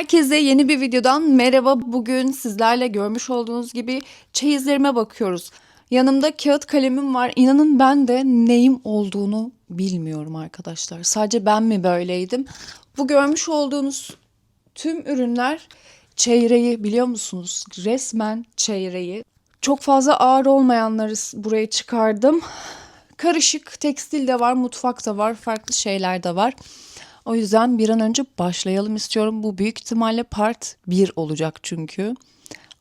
Herkese yeni bir videodan merhaba. Bugün sizlerle görmüş olduğunuz gibi çeyizlerime bakıyoruz. Yanımda kağıt kalemim var. İnanın ben de neyim olduğunu bilmiyorum arkadaşlar. Sadece ben mi böyleydim? Bu görmüş olduğunuz tüm ürünler çeyreği biliyor musunuz? Resmen çeyreği. Çok fazla ağır olmayanları buraya çıkardım. Karışık tekstil de var, mutfak da var, farklı şeyler de var. O yüzden bir an önce başlayalım istiyorum. Bu büyük ihtimalle part 1 olacak çünkü.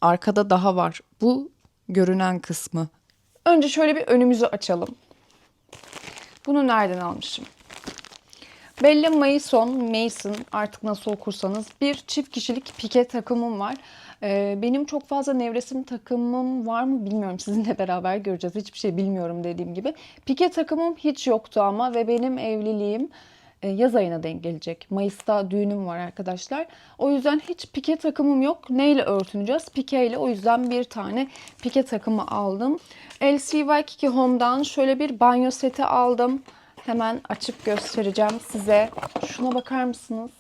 Arkada daha var. Bu görünen kısmı. Önce şöyle bir önümüzü açalım. Bunu nereden almışım? Bella Mason, Mason artık nasıl okursanız bir çift kişilik pike takımım var. Ee, benim çok fazla nevresim takımım var mı bilmiyorum. Sizinle beraber göreceğiz. Hiçbir şey bilmiyorum dediğim gibi. Pike takımım hiç yoktu ama ve benim evliliğim yaz ayına denk gelecek. Mayıs'ta düğünüm var arkadaşlar. O yüzden hiç pike takımım yok. Neyle örtüneceğiz? Pike ile. O yüzden bir tane pike takımı aldım. LCY2 Home'dan şöyle bir banyo seti aldım. Hemen açıp göstereceğim size. Şuna bakar mısınız?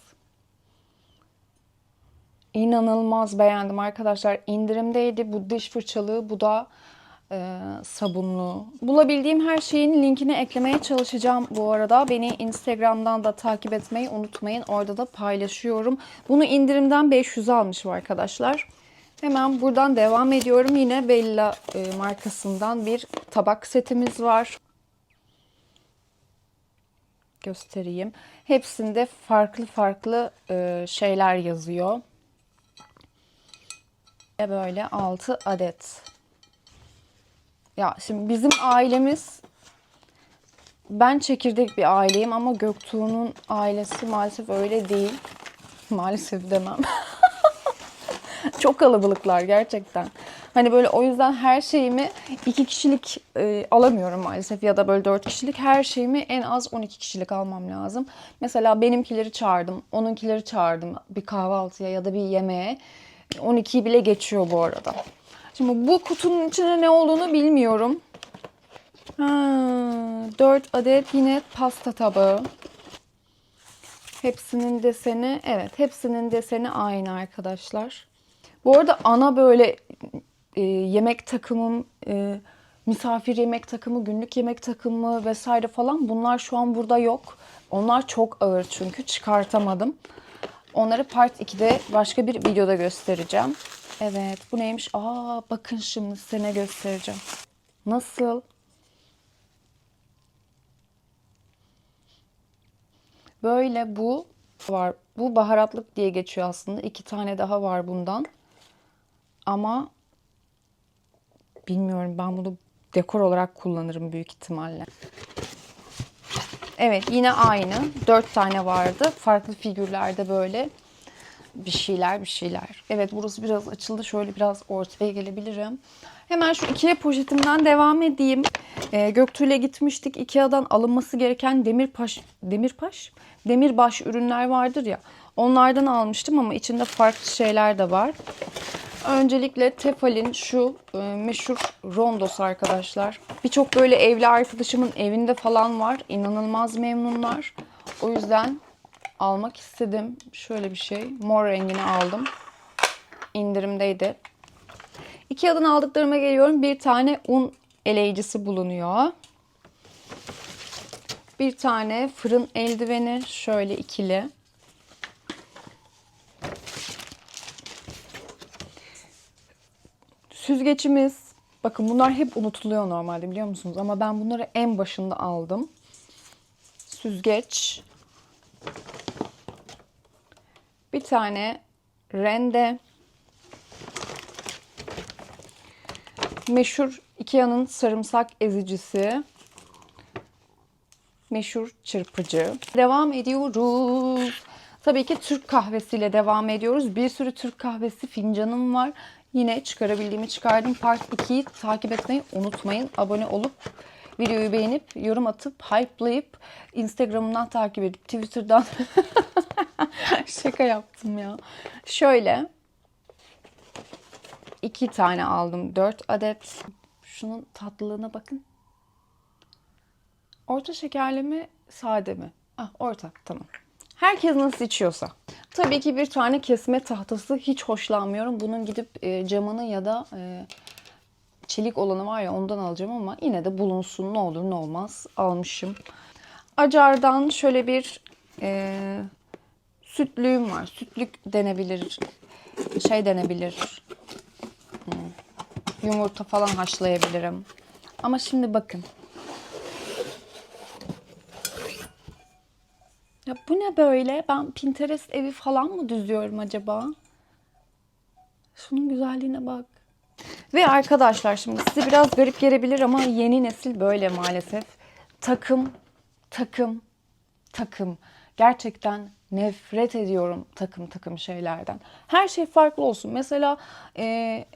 İnanılmaz beğendim arkadaşlar. İndirimdeydi. Bu diş fırçalığı, bu da e, sabunlu. Bulabildiğim her şeyin linkini eklemeye çalışacağım bu arada. Beni Instagram'dan da takip etmeyi unutmayın. Orada da paylaşıyorum. Bunu indirimden 500 almışım arkadaşlar. Hemen buradan devam ediyorum. Yine Bella e, markasından bir tabak setimiz var göstereyim. Hepsinde farklı farklı e, şeyler yazıyor. Ve böyle 6 adet. Ya şimdi bizim ailemiz ben çekirdek bir aileyim ama Göktuğ'un ailesi maalesef öyle değil. Maalesef demem. Çok kalabalıklar gerçekten. Hani böyle o yüzden her şeyimi iki kişilik e, alamıyorum maalesef ya da böyle dört kişilik her şeyimi en az 12 kişilik almam lazım. Mesela benimkileri çağırdım, onunkileri çağırdım bir kahvaltıya ya da bir yemeğe. 12'yi bile geçiyor bu arada. Şimdi bu kutunun içine ne olduğunu bilmiyorum. Ha, 4 adet yine pasta tabağı. Hepsinin deseni, evet hepsinin deseni aynı arkadaşlar. Bu arada ana böyle e, yemek takımım, e, misafir yemek takımı, günlük yemek takımı vesaire falan bunlar şu an burada yok. Onlar çok ağır çünkü çıkartamadım. Onları part 2'de başka bir videoda göstereceğim. Evet bu neymiş? Aa bakın şimdi size ne göstereceğim. Nasıl? Böyle bu var. Bu baharatlık diye geçiyor aslında. İki tane daha var bundan. Ama bilmiyorum ben bunu dekor olarak kullanırım büyük ihtimalle. Evet yine aynı. Dört tane vardı. Farklı figürlerde böyle bir şeyler bir şeyler. Evet burası biraz açıldı. Şöyle biraz ortaya gelebilirim. Hemen şu Ikea poşetimden devam edeyim. Ee, Göktuğ'la gitmiştik. Ikea'dan alınması gereken demirpaş, demirpaş, demirbaş ürünler vardır ya. Onlardan almıştım ama içinde farklı şeyler de var. Öncelikle Tefal'in şu e, meşhur rondosu arkadaşlar. Birçok böyle evli arkadaşımın evinde falan var. İnanılmaz memnunlar. O yüzden almak istedim. Şöyle bir şey. Mor rengini aldım. İndirimdeydi. Ikea'dan aldıklarıma geliyorum. Bir tane un eleyicisi bulunuyor. Bir tane fırın eldiveni. Şöyle ikili. Süzgecimiz. Bakın bunlar hep unutuluyor normalde biliyor musunuz? Ama ben bunları en başında aldım. Süzgeç. Bir tane rende. Meşhur Ikea'nın sarımsak ezicisi. Meşhur çırpıcı. Devam ediyoruz. Tabii ki Türk kahvesiyle devam ediyoruz. Bir sürü Türk kahvesi fincanım var. Yine çıkarabildiğimi çıkardım. Part 2'yi takip etmeyi unutmayın. Abone olup videoyu beğenip yorum atıp hype'layıp Instagram'dan takip edip Twitter'dan şaka yaptım ya. Şöyle iki tane aldım. Dört adet. Şunun tatlılığına bakın. Orta şekerli mi, sade mi? Ah, orta. Tamam. Herkes nasıl içiyorsa. Tabii ki bir tane kesme tahtası hiç hoşlanmıyorum. Bunun gidip e, camını ya da e, çelik olanı var ya ondan alacağım ama yine de bulunsun ne olur ne olmaz almışım. Acar'dan şöyle bir e, sütlüğüm var. Sütlük denebilir, şey denebilir. Hmm, Yumurta falan haşlayabilirim. Ama şimdi bakın. Ya bu ne böyle? Ben Pinterest evi falan mı düzüyorum acaba? Şunun güzelliğine bak. Ve arkadaşlar şimdi size biraz garip gelebilir ama yeni nesil böyle maalesef. Takım, takım, takım. Gerçekten nefret ediyorum takım takım şeylerden. Her şey farklı olsun. Mesela e,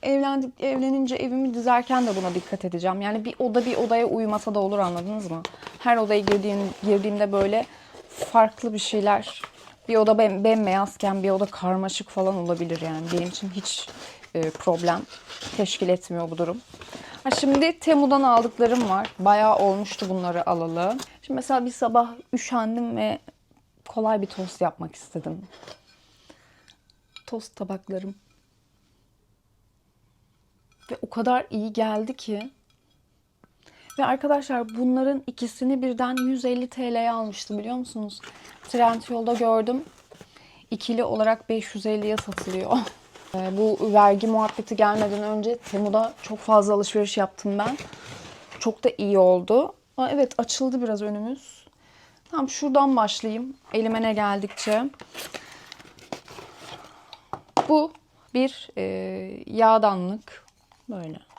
evlendik evlenince evimi dizerken de buna dikkat edeceğim. Yani bir oda bir odaya uymasa da olur anladınız mı? Her odaya girdiğim, girdiğimde böyle farklı bir şeyler. Bir oda bem- bembeyazken bir oda karmaşık falan olabilir yani. Benim için hiç e, problem teşkil etmiyor bu durum. Ha şimdi Temu'dan aldıklarım var. Bayağı olmuştu bunları alalı. Şimdi mesela bir sabah üşendim ve kolay bir tost yapmak istedim. Tost tabaklarım. Ve o kadar iyi geldi ki. Ve arkadaşlar bunların ikisini birden 150 TL'ye almıştım biliyor musunuz? Trendyol'da gördüm. İkili olarak 550'ye satılıyor. Ee, Bu vergi muhabbeti gelmeden önce Temu'da çok fazla alışveriş yaptım ben. Çok da iyi oldu. Aa, evet açıldı biraz önümüz. Tamam şuradan başlayayım. Elime ne geldikçe. Bu bir e, yağdanlık. Böyle.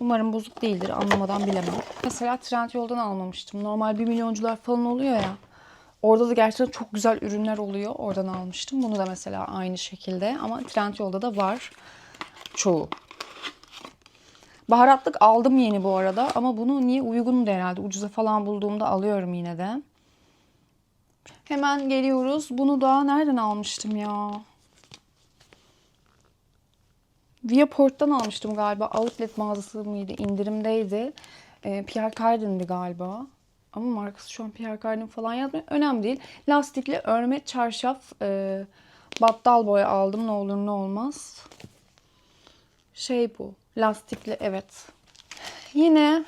Umarım bozuk değildir. Anlamadan bilemem. Mesela Trendyol'dan almamıştım. Normal 1 milyoncular falan oluyor ya. Orada da gerçekten çok güzel ürünler oluyor. Oradan almıştım. Bunu da mesela aynı şekilde. Ama Trendyol'da da var. Çoğu. Baharatlık aldım yeni bu arada. Ama bunu niye uygun da herhalde. Ucuza falan bulduğumda alıyorum yine de. Hemen geliyoruz. Bunu da nereden almıştım ya? Viaport'tan almıştım galiba. Outlet mağazası mıydı? İndirimdeydi. E, Pierre Cardin'di galiba. Ama markası şu an Pierre Cardin falan yazmıyor. Önemli değil. Lastikli örme çarşaf e, battal boya aldım. Ne olur ne olmaz. Şey bu. Lastikli evet. Yine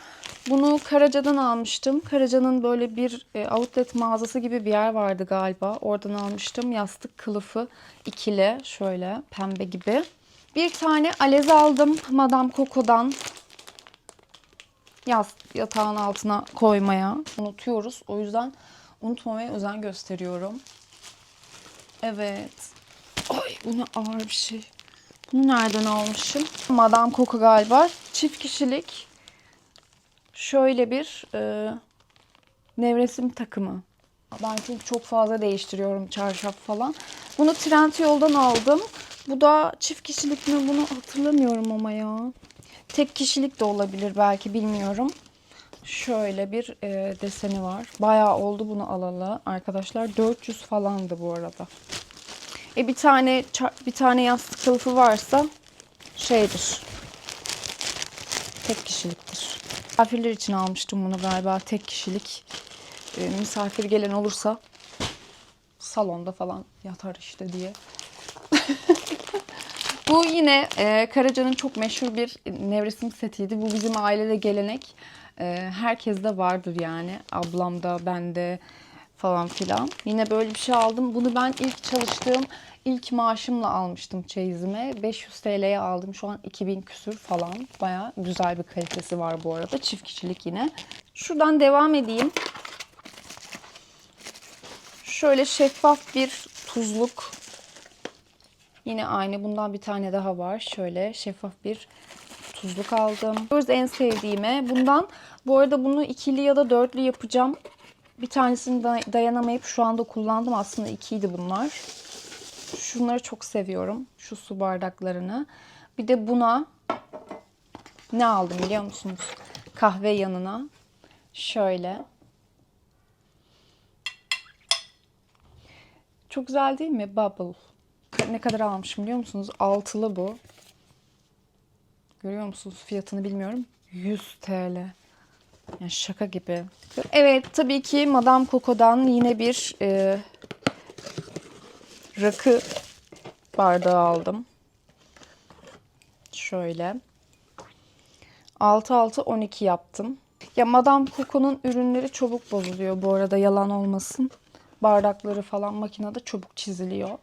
bunu Karaca'dan almıştım. Karaca'nın böyle bir e, outlet mağazası gibi bir yer vardı galiba. Oradan almıştım. Yastık kılıfı ikili şöyle pembe gibi. Bir tane alez aldım Madame Coco'dan. Yaz, yatağın altına koymaya unutuyoruz. O yüzden unutmamaya özen gösteriyorum. Evet. Ay bu ne ağır bir şey. Bunu nereden almışım? Madame Coco galiba. Çift kişilik. Şöyle bir e, nevresim takımı. Ben çünkü çok fazla değiştiriyorum çarşaf falan. Bunu Trendyol'dan aldım. Bu da çift kişilik mi bunu hatırlamıyorum ama ya. Tek kişilik de olabilir belki bilmiyorum. Şöyle bir e, deseni var. Bayağı oldu bunu alalı. Arkadaşlar 400 falandı bu arada. E bir tane bir tane yastık kılıfı varsa şeydir. Tek kişiliktir. Misafirler için almıştım bunu galiba tek kişilik. E, misafir gelen olursa salonda falan yatar işte diye. Bu yine e, Karaca'nın çok meşhur bir nevresim setiydi. Bu bizim ailede gelenek. E, herkeste vardır yani. Ablamda, bende falan filan. Yine böyle bir şey aldım. Bunu ben ilk çalıştığım ilk maaşımla almıştım çeyizime. 500 TL'ye aldım. Şu an 2000 küsür falan. Baya güzel bir kalitesi var bu arada. Çift kişilik yine. Şuradan devam edeyim. Şöyle şeffaf bir tuzluk Yine aynı bundan bir tane daha var. Şöyle şeffaf bir tuzluk aldım. Burada en sevdiğime. Bundan bu arada bunu ikili ya da dörtlü yapacağım. Bir tanesini day- dayanamayıp şu anda kullandım. Aslında ikiydi bunlar. Şunları çok seviyorum. Şu su bardaklarını. Bir de buna ne aldım biliyor musunuz? Kahve yanına. Şöyle. Çok güzel değil mi? Bubble. Ne kadar almışım biliyor musunuz? Altılı bu. Görüyor musunuz? Fiyatını bilmiyorum. 100 TL. Yani şaka gibi. Evet tabii ki Madame Coco'dan yine bir e, rakı bardağı aldım. Şöyle. 6-6-12 yaptım. Ya Madame Coco'nun ürünleri çabuk bozuluyor bu arada yalan olmasın. Bardakları falan makinede çabuk çiziliyor.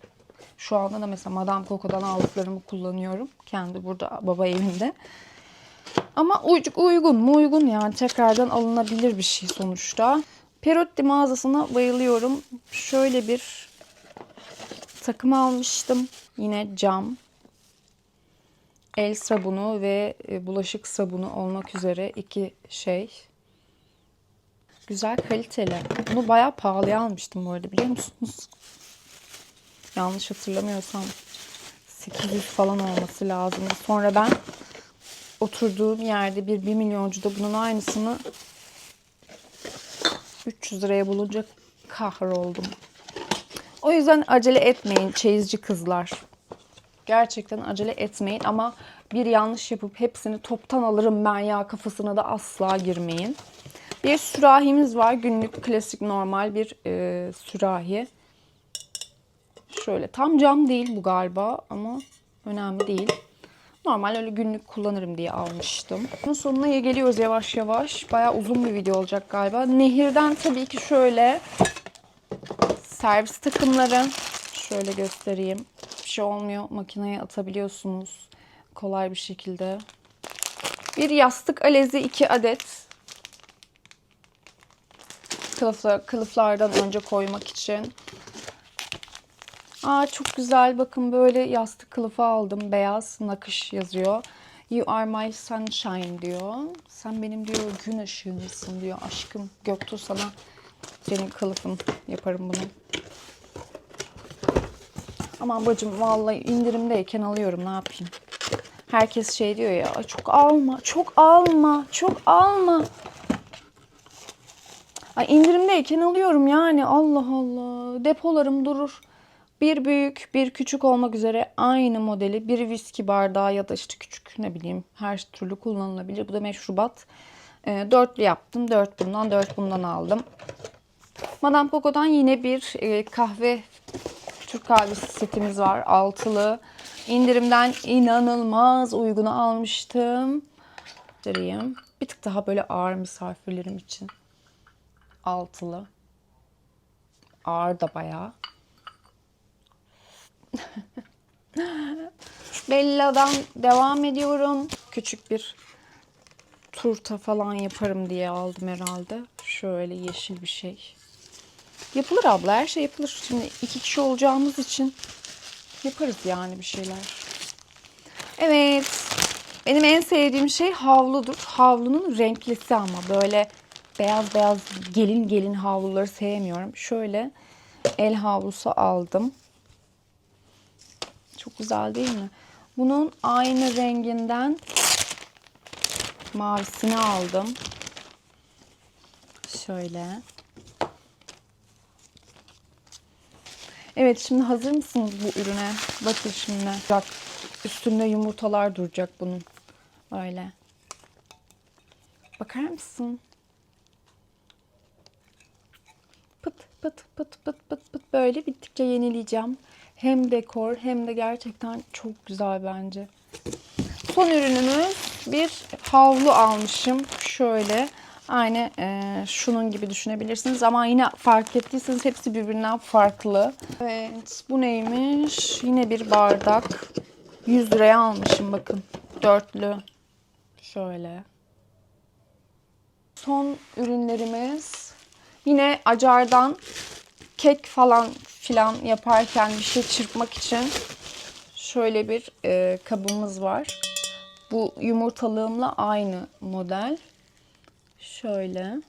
Şu anda da mesela Madame Coco'dan aldıklarımı kullanıyorum. Kendi burada baba evinde. Ama uy- uygun mu uygun yani tekrardan alınabilir bir şey sonuçta. Perotti mağazasına bayılıyorum. Şöyle bir takım almıştım. Yine cam. El sabunu ve e, bulaşık sabunu olmak üzere iki şey. Güzel kaliteli. Bunu bayağı pahalıya almıştım bu arada biliyor musunuz? Yanlış hatırlamıyorsam 800 falan olması lazım. Sonra ben oturduğum yerde bir 1 milyoncuda bunun aynısını 300 liraya bulunca kahroldum. O yüzden acele etmeyin çeyizci kızlar. Gerçekten acele etmeyin ama bir yanlış yapıp hepsini toptan alırım ben ya kafasına da asla girmeyin. Bir sürahimiz var. Günlük klasik normal bir e, sürahi. Şöyle tam cam değil bu galiba ama önemli değil. Normal öyle günlük kullanırım diye almıştım. Bunun sonuna geliyoruz yavaş yavaş. Bayağı uzun bir video olacak galiba. Nehirden tabii ki şöyle servis takımları. Şöyle göstereyim. Bir şey olmuyor. Makineye atabiliyorsunuz. Kolay bir şekilde. Bir yastık alezi 2 adet. Kılıflar, kılıflardan önce koymak için. Aa çok güzel. Bakın böyle yastık kılıfı aldım. Beyaz nakış yazıyor. You are my sunshine diyor. Sen benim diyor gün ışığımsın diyor. Aşkım Göktuğ sana senin kılıfın yaparım bunu. Aman bacım vallahi indirimdeyken alıyorum ne yapayım. Herkes şey diyor ya "Ay çok alma, çok alma, çok alma. Ay indirimdeyken alıyorum yani Allah Allah. Depolarım durur. Bir büyük, bir küçük olmak üzere aynı modeli bir viski bardağı ya da işte küçük ne bileyim her türlü kullanılabilir. Bu da meşrubat. E, dörtlü yaptım. Dört bundan, dört bundan aldım. Madame Coco'dan yine bir e, kahve Türk kahvesi setimiz var. Altılı. İndirimden inanılmaz uyguna almıştım. Göstereyim. Bir tık daha böyle ağır misafirlerim için. Altılı. Ağır da bayağı. Bella'dan devam ediyorum. Küçük bir turta falan yaparım diye aldım herhalde. Şöyle yeşil bir şey. Yapılır abla her şey yapılır. Şimdi iki kişi olacağımız için yaparız yani bir şeyler. Evet. Benim en sevdiğim şey havludur. Havlunun renklisi ama böyle beyaz beyaz gelin gelin havluları sevmiyorum. Şöyle el havlusu aldım. Çok güzel değil mi? Bunun aynı renginden mavisini aldım. Şöyle. Evet şimdi hazır mısınız bu ürüne? Bakın şimdi. Bak üstünde yumurtalar duracak bunun. Böyle. Bakar mısın? Pıt pıt pıt pıt pıt pıt böyle bittikçe yenileyeceğim. Hem dekor hem de gerçekten çok güzel bence. Son ürünümüz bir havlu almışım. Şöyle aynı e, şunun gibi düşünebilirsiniz ama yine fark ettiyseniz hepsi birbirinden farklı. Evet bu neymiş? Yine bir bardak. 100 liraya almışım bakın. Dörtlü. Şöyle. Son ürünlerimiz yine acardan kek falan filan yaparken bir şey çırpmak için şöyle bir e, kabımız var. Bu yumurtalığımla aynı model. Şöyle.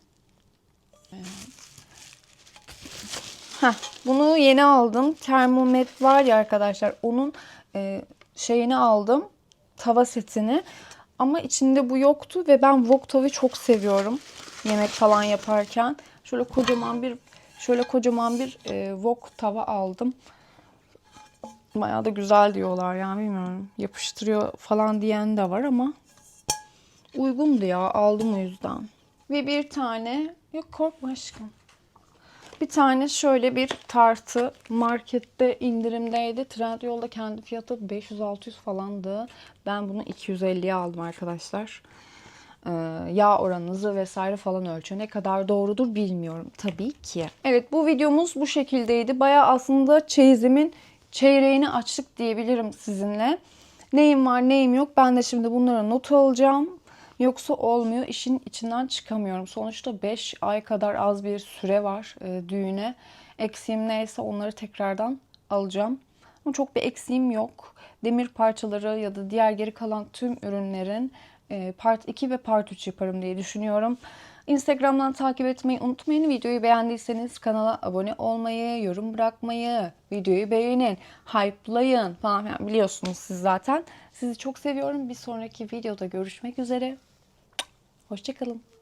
Heh, bunu yeni aldım. Termomet var ya arkadaşlar. Onun e, şeyini aldım. Tava setini. Ama içinde bu yoktu ve ben wok tavayı çok seviyorum. Yemek falan yaparken. Şöyle kocaman bir şöyle kocaman bir e, wok tava aldım. Bayağı da güzel diyorlar yani bilmiyorum. Yapıştırıyor falan diyen de var ama uygundu ya aldım o yüzden. Ve bir tane, yok korkma aşkım. Bir tane şöyle bir tartı markette indirimdeydi. Trendyol'da kendi fiyatı 500-600 falandı. Ben bunu 250'ye aldım arkadaşlar. Ee, yağ oranınızı vesaire falan ölçüyor. Ne kadar doğrudur bilmiyorum tabii ki. Evet bu videomuz bu şekildeydi. Baya aslında çeyizimin çeyreğini açtık diyebilirim sizinle. Neyim var neyim yok ben de şimdi bunlara not alacağım. Yoksa olmuyor. İşin içinden çıkamıyorum. Sonuçta 5 ay kadar az bir süre var e, düğüne. Eksiğim neyse onları tekrardan alacağım. Ama çok bir eksiğim yok. Demir parçaları ya da diğer geri kalan tüm ürünlerin e, part 2 ve part 3 yaparım diye düşünüyorum. Instagram'dan takip etmeyi unutmayın. Videoyu beğendiyseniz kanala abone olmayı, yorum bırakmayı, videoyu beğenin, hype'layın falan filan biliyorsunuz siz zaten. Sizi çok seviyorum. Bir sonraki videoda görüşmek üzere. Hoşçakalın.